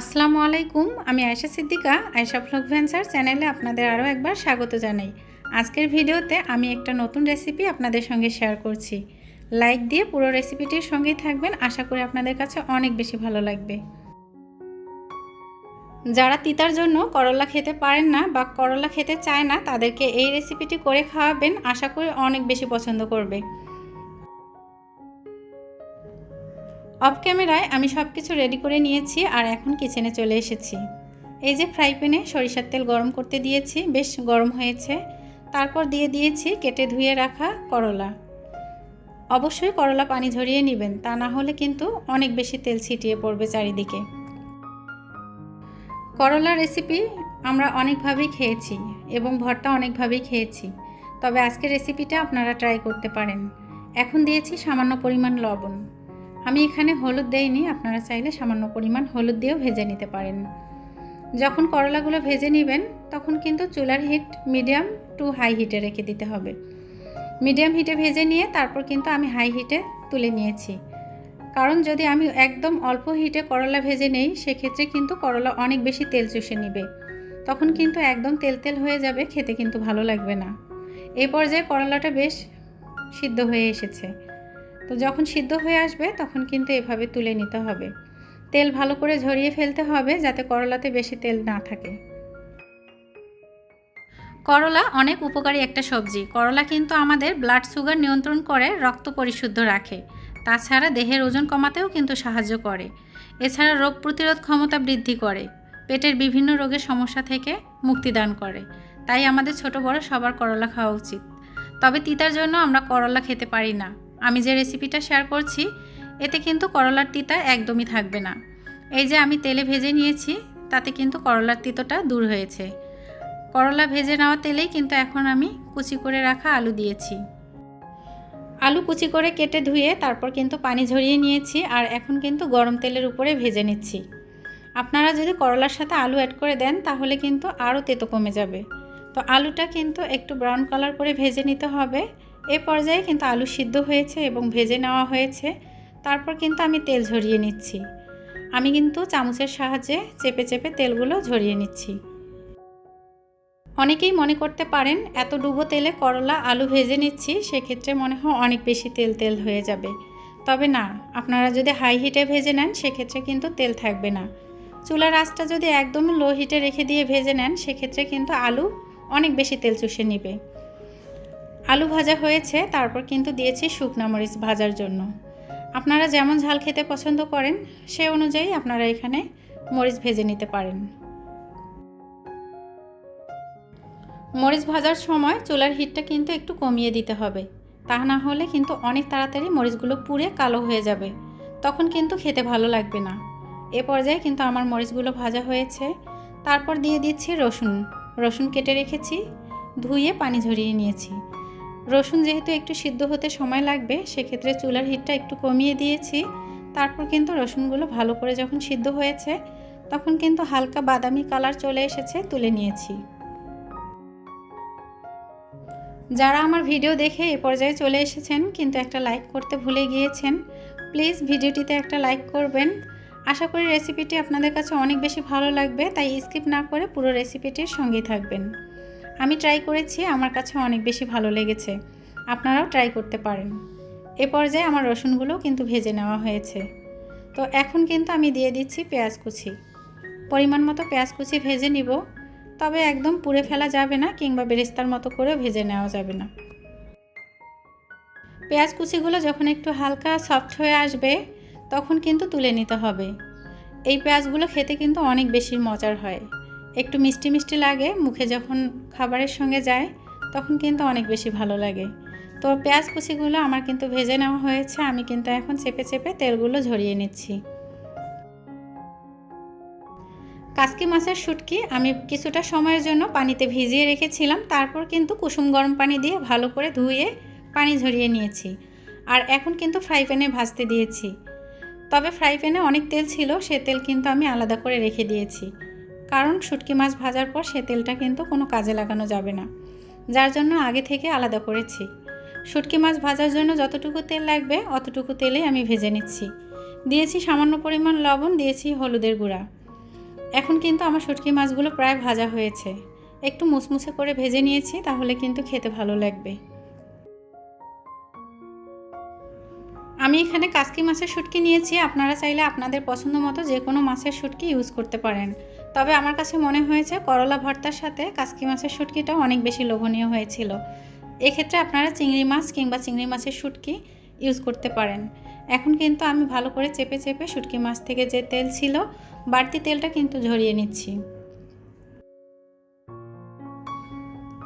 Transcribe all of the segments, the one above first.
আসসালামু আলাইকুম, আমি আয়েশা সিদ্দিকা, আয়েশা ভ্লগ ভেঞ্চার চ্যানেলে আপনাদের আরও একবার স্বাগত জানাই। আজকের ভিডিওতে আমি একটা নতুন রেসিপি আপনাদের সঙ্গে শেয়ার করছি। লাইক দিয়ে পুরো রেসিপিটির সঙ্গেই থাকবেন, আশা করি আপনাদের কাছে অনেক বেশি ভালো লাগবে। যারা তিতার জন্য করলা খেতে পারেন না বা করলা খেতে চায় না, তাদেরকে এই রেসিপিটি করে খাওয়াবেন, আশা করি অনেক বেশি পছন্দ করবে। অফ ক্যামেরায় আমি সব কিছু রেডি করে নিয়েছি আর এখন কিচেনে চলে এসেছি। এই যে ফ্রাই প্যানে সরিষার তেল গরম করতে দিয়েছি, বেশ গরম হয়েছে। তারপর দিয়ে দিয়েছি কেটে ধুয়ে রাখা করলা। অবশ্যই করলা পানি ঝরিয়ে নেবেন, তা না হলে কিন্তু অনেক বেশি তেল ছিটিয়ে পড়বে চারিদিকে। করলা রেসিপি আমরা অনেকভাবেই খেয়েছি এবং ভর্তা অনেকভাবেই খেয়েছি, তবে আজকের রেসিপিটা আপনারা ট্রাই করতে পারেন। এখন দিয়েছি সামান্য পরিমাণ লবণ। আমি এখানে হলুদ দেইনি, আপনারা চাইলে সামান্য পরিমাণ হলুদ দিয়েও ভেজে নিতে পারেন। যখন করলাগুলো ভেজে নেবেন, তখন কিন্তু চুলার হিট মিডিয়াম টু হাই হিটে রেখে দিতে হবে। মিডিয়াম হিটে ভেজে নিয়ে তারপর কিন্তু আমি হাই হিটে তুলে নিয়েছি। কারণ যদি আমি একদম অল্প হিটে করলা ভেজে নেই, সেক্ষেত্রে কিন্তু করলা অনেক বেশি তেল চুষে নিবে। তখন কিন্তু একদম তেল তেল হয়ে যাবে, খেতে কিন্তু ভালো লাগবে না। এই পর্যায়ে করলাটা বেশ সিদ্ধ হয়ে এসেছে। তো যখন সিদ্ধ হয়ে আসবে তখন কিন্তু এভাবে তুলে নিতে হবে। তেল ভালো করে ঝরিয়ে ফেলতে হবে যাতে করলাতে বেশি তেল না থাকে। করলা অনেক উপকারী একটা সবজি। করলা কিন্তু আমাদের ব্লাড সুগার নিয়ন্ত্রণ করে, রক্ত পরিশুদ্ধ রাখে। তাছাড়া দেহের ওজন কমাতেও কিন্তু সাহায্য করে। এছাড়া রোগ প্রতিরোধ ক্ষমতা বৃদ্ধি করে। পেটের বিভিন্ন রোগের সমস্যা থেকে মুক্তিদান করে। তাই আমাদের ছোট বড় সবার করলা খাওয়া উচিত। তবে তিতার জন্য আমরা করলা খেতে পারি না। আমি যে রেসিপিটা শেয়ার করছি, এতে কিন্তু করলার তিতা একদমই থাকবে না। এই যে আমি তেলে ভেজে নিয়েছি, তাতে কিন্তু করলার তিতোটা দূর হয়েছে। করলা ভেজে নেওয়া তেলেই কিন্তু এখন আমি কুচি করে রাখা আলু দিয়েছি। আলু কুচি করে কেটে ধুয়ে তারপর কিন্তু পানি ঝরিয়ে নিয়েছি আর এখন কিন্তু গরম তেলের উপরে ভেজে নিচ্ছি। আপনারা যদি করলার সাথে আলু অ্যাড করে দেন, তাহলে কিন্তু আরও তেতো কমে যাবে। তো আলুটা কিন্তু একটু ব্রাউন কালার করে ভেজে নিতে হবে। এ পর্যায়ে কিন্তু আলু সিদ্ধ হয়েছে এবং ভেজে নেওয়া হয়েছে। তারপর কিন্তু আমি তেল ঝরিয়ে নিচ্ছি। আমি কিন্তু চামচের সাহায্যে চেপে চেপে তেলগুলো ঝরিয়ে নিচ্ছি। অনেকেই মনে করতে পারেন, এত ডুবো তেলে করলা আলু ভেজে নিচ্ছি, সেক্ষেত্রে মনে হয় অনেক বেশি তেল তেল হয়ে যাবে। তবে না, আপনারা যদি হাই হিটে ভেজে নেন, সেক্ষেত্রে কিন্তু তেল থাকবে না। চুলার আঁচটা যদি একদম লো হিটে রেখে দিয়ে ভেজে নেন, সেক্ষেত্রে কিন্তু আলু অনেক বেশি তেল চুষে নেবে। আলু ভাজা হয়েছে, তারপর কিন্তু দিয়েছি শুকনা মরিচ ভাজার জন্য। আপনারা যেমন ঝাল খেতে পছন্দ করেন, সে অনুযায়ী আপনারা এখানে মরিচ ভেজে নিতে পারেন। মরিচ ভাজার সময় চুলার হিটটা কিন্তু একটু কমিয়ে দিতে হবে। তা না হলে কিন্তু অনেক তাড়াতাড়ি মরিচগুলো পুড়ে কালো হয়ে যাবে। তখন কিন্তু খেতে ভালো লাগবে না। এ পর্যায়ে কিন্তু আমার মরিচগুলো ভাজা হয়েছে। তারপর দিয়ে দিচ্ছি রসুন। রসুন কেটে রেখেছি, ধুয়ে পানি ঝরিয়ে নিয়েছি। রসুন যেহেতু একটু সিদ্ধ হতে সময় লাগবে, সেক্ষেত্রে চুলার হিটটা একটু কমিয়ে দিয়েছি। তারপর কিন্তু রসুনগুলো ভালো করে যখন সিদ্ধ হয়েছে, তখন কিন্তু হালকা বাদামি কালার চলে এসেছে, তুলে নিয়েছি। যারা আমার ভিডিও দেখে এ পর্যায়ে চলে এসেছেন, কিন্তু একটা লাইক করতে ভুলে গিয়েছেন, প্লিজ ভিডিওটিতে একটা লাইক করবেন। আশা করি রেসিপিটি আপনাদের কাছে অনেক বেশি ভালো লাগবে, তাই স্কিপ না করে পুরো রেসিপিটির সঙ্গেই থাকবেন। আমি ট্রাই করেছি, আমার কাছে অনেক বেশি ভালো লেগেছে। আপনারাও ট্রাই করতে পারেন। এ পর্যায়ে আমার রসুনগুলো কিন্তু ভেজে নেওয়া হয়েছে। তো এখন কিন্তু আমি দিয়ে দিচ্ছি পেঁয়াজ কুচি। পরিমাণ মতো পেঁয়াজ কুচি ভেজে নিব। তবে একদম পুড়ে ফেলা যাবে না, কিংবা বেরেস্তার মতো করে ভেজে নেওয়া যাবে না। পেঁয়াজ কুচিগুলো যখন একটু হালকা সফট হয়ে আসবে, তখন কিন্তু তুলে নিতে হবে। এই পেঁয়াজগুলো খেতে কিন্তু অনেক বেশি মজার হয়। একটু মিষ্টি মিষ্টি লাগে, মুখে যখন খাবারের সঙ্গে যায়, তখন কিন্তু অনেক বেশি ভালো লাগে। তো পেঁয়াজ কুচিগুলো আমার কিন্তু ভেজে নেওয়া হয়েছে, আমি কিন্তু এখন চেপে চেপে তেলগুলো ঝরিয়ে নিচ্ছি। কাসকি মাছের শুটকি আমি কিছুটা সময়ের জন্য পানিতে ভিজিয়ে রেখেছিলাম, তারপর কিন্তু কুসুম গরম পানি দিয়ে ভালো করে ধুয়ে পানি ঝরিয়ে নিয়েছি। আর এখন কিন্তু ফ্রাই প্যানে ভাজতে দিয়েছি। তবে ফ্রাই প্যানে অনেক তেল ছিল, সে তেল কিন্তু আমি আলাদা করে রেখে দিয়েছি। কারণ শুটকি মাছ ভাজার পর সে তেলটা কিন্তু কোনো কাজে লাগানো যাবে না। যার জন্য আগে থেকে আলাদা করেছি। শুটকি মাছ ভাজার জন্য যতটুকু তেল লাগবে, অতটুকু তেলেই আমি ভেজে নিচ্ছি। দিয়েছি সামান্য পরিমাণ লবণ, দিয়েছি হলুদের গুঁড়া। এখন কিন্তু আমার শুটকি মাছগুলো প্রায় ভাজা হয়েছে। একটু মুসমুসে করে ভেজে নিয়েছি, তাহলে কিন্তু খেতে ভালো লাগবে। আমি এখানে কাসকি মাছের শুটকি নিয়েছি, আপনারা চাইলে আপনাদের পছন্দ মতো যে কোনো মাছের শুটকি ইউজ করতে পারেন। তবে আমার কাছে মনে হয়েছে করলা ভর্তার সাথে কাসকি মাছের শুটকিটা অনেক বেশি লোভনীয় হয়েছিল। এক্ষেত্রে আপনারা চিংড়ি মাছ কিংবা চিংড়ি মাছের শুটকি ইউজ করতে পারেন। এখন কিন্তু আমি ভালো করে চেপে চেপে শুটকি মাছ থেকে যে তেল ছিল, বাড়তি তেলটা কিন্তু ঝরিয়ে নিচ্ছি।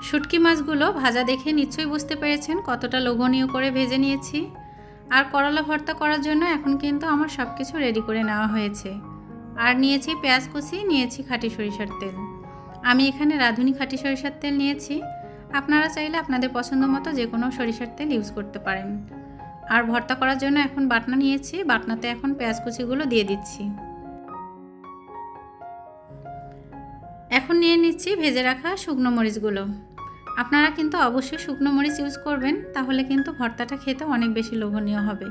শুটকি মাছগুলো ভাজা দেখে নিশ্চয়ই বুঝতে পেরেছেন কতটা লোভনীয় করে ভেজে নিয়েছি। আর করলা ভর্তা করার জন্য এখন কিন্তু আমার সব কিছু রেডি করে নেওয়া হয়েছে। আর নিয়েছি পেঁয়াজ কুচি, নিয়েছি খাঁটি সরিষার তেল। আমি এখানে রাঁধুনি খাঁটি সরিষার তেল নিয়েছি। আপনারা চাইলে আপনাদের পছন্দ মতো যে কোনো সরিষার তেল ইউজ করতে পারেন। আর ভর্তা করার জন্য এখন বাটনা নিয়েছি। বাটনাতে এখন পেঁয়াজ কুচিগুলো দিয়ে দিচ্ছি। এখন নিয়ে নিচ্ছি ভেজে রাখা শুকনো মরিচগুলো। আপনারা কিন্তু অবশ্যই শুকনো মরিচ ইউজ করবেন, তাহলে কিন্তু ভর্তাটা খেতে অনেক বেশি লোভনীয় হবে।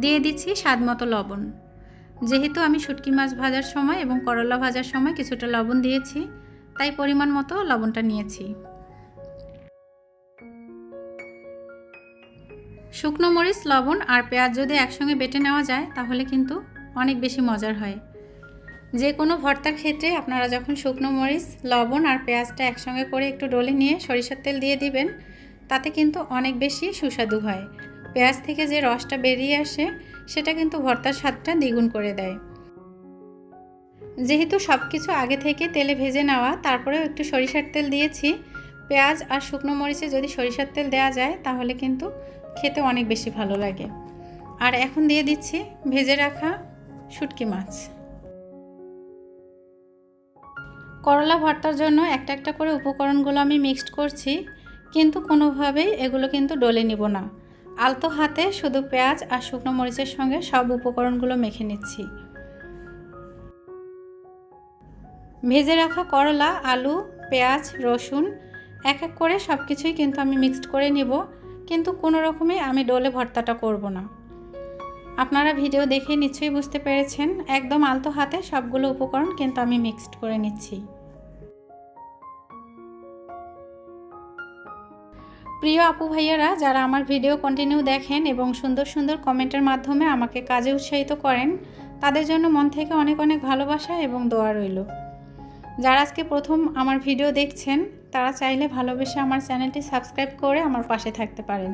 দিয়ে দিচ্ছি স্বাদ মতো লবণ। যেহেতু আমি শুটকি মাছ ভাজার সময় এবং করলা ভাজার সময় কিছুটা লবণ দিয়েছি, তাই পরিমাণ মতো লবণটা নিয়েছি। শুকনো মরিচ, লবণ আর পেঁয়াজ যদি একসঙ্গে বেটে নেওয়া যায়, তাহলে কিন্তু অনেক বেশি মজার হয়। যে কোনো ভর্তার ক্ষেত্রে আপনারা যখন শুকনো মরিচ, লবণ আর পেঁয়াজটা একসঙ্গে করে একটু ডলে নিয়ে সরিষার তেল দিয়ে দিবেন, তাতে কিন্তু অনেক বেশি সুস্বাদু হয়। পেঁয়াজ থেকে যে রসটা বেরিয়ে আসে, সেটা কিন্তু ভর্তার স্বাদটা দ্বিগুণ করে দেয়। যেহেতু সব কিছু আগে থেকে তেলে ভেজে নেওয়া, তারপরেও একটু সরিষার তেল দিয়েছি, পেঁয়াজ আর শুকনো মরিচে যদি সরিষার তেল দেওয়া যায়, তাহলে কিন্তু খেতে অনেক বেশি ভালো লাগে। আর এখন দিয়ে দিচ্ছি ভেজে রাখা শুটকি মাছ। করলা ভর্তার জন্য একটা একটা করে উপকরণগুলো আমি মিক্সড করছি, কিন্তু কোনোভাবেই এগুলো কিন্তু ডলে নিব না। আলতো হাতে শুধু পেঁয়াজ আর শুকনো মরিচের সঙ্গে সব উপকরণগুলো মেখে নিচ্ছি। ভেজে রাখা করলা, আলু, পেঁয়াজ, রসুন, এক এক করে সব কিছুই কিন্তু আমি মিক্সড করে নিব। কিন্তু কোনো রকমে আমি ডোলে ভর্তাটা করব না। আপনারা ভিডিও দেখে নিশ্চয়ই বুঝতে পেরেছেন, একদম আলতো হাতে সবগুলো উপকরণ কিন্তু আমি মিক্সড করে নিচ্ছি। প্রিয় আপু ভাইয়ারা, যারা আমার ভিডিও কন্টিনিউ দেখেন এবং সুন্দর সুন্দর কমেন্টের মাধ্যমে আমাকে কাজে উৎসাহিত করেন, তাদের জন্য মন থেকে অনেক অনেক ভালোবাসা এবং দোয়া রইল। যারা আজকে প্রথম আমার ভিডিও দেখছেন, তারা চাইলে ভালোবেসে আমার চ্যানেলটি সাবস্ক্রাইব করে আমার পাশে থাকতে পারেন।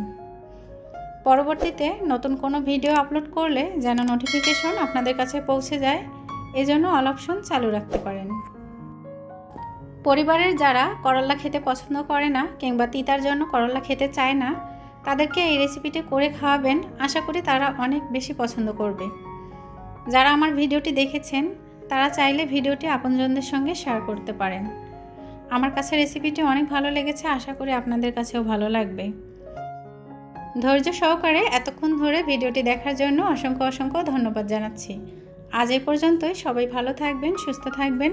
পরবর্তীতে নতুন কোনো ভিডিও আপলোড করলে যেন নোটিফিকেশন আপনাদের কাছে পৌঁছে যায়, এজন্য অল অপশন চালু রাখতে পারেন। পরিবারের যারা করলা খেতে পছন্দ করে না কিংবা তিতার জন্য করলা খেতে চায় না, তাদেরকে এই রেসিপিটি করে খাওয়াবেন। আশা করি তারা অনেক বেশি পছন্দ করবে। যারা আমার ভিডিওটি দেখেছেন, তারা চাইলে ভিডিওটি আপনজনদের সঙ্গে শেয়ার করতে পারেন। আমার কাছে রেসিপিটি অনেক ভালো লেগেছে, আশা করি আপনাদের কাছেও ভালো লাগবে। ধৈর্য সহকারে এতক্ষণ ধরে ভিডিওটি দেখার জন্য অসংখ্য অসংখ্য ধন্যবাদ জানাচ্ছি। আজ এই পর্যন্তই। সবাই ভালো থাকবেন, সুস্থ থাকবেন।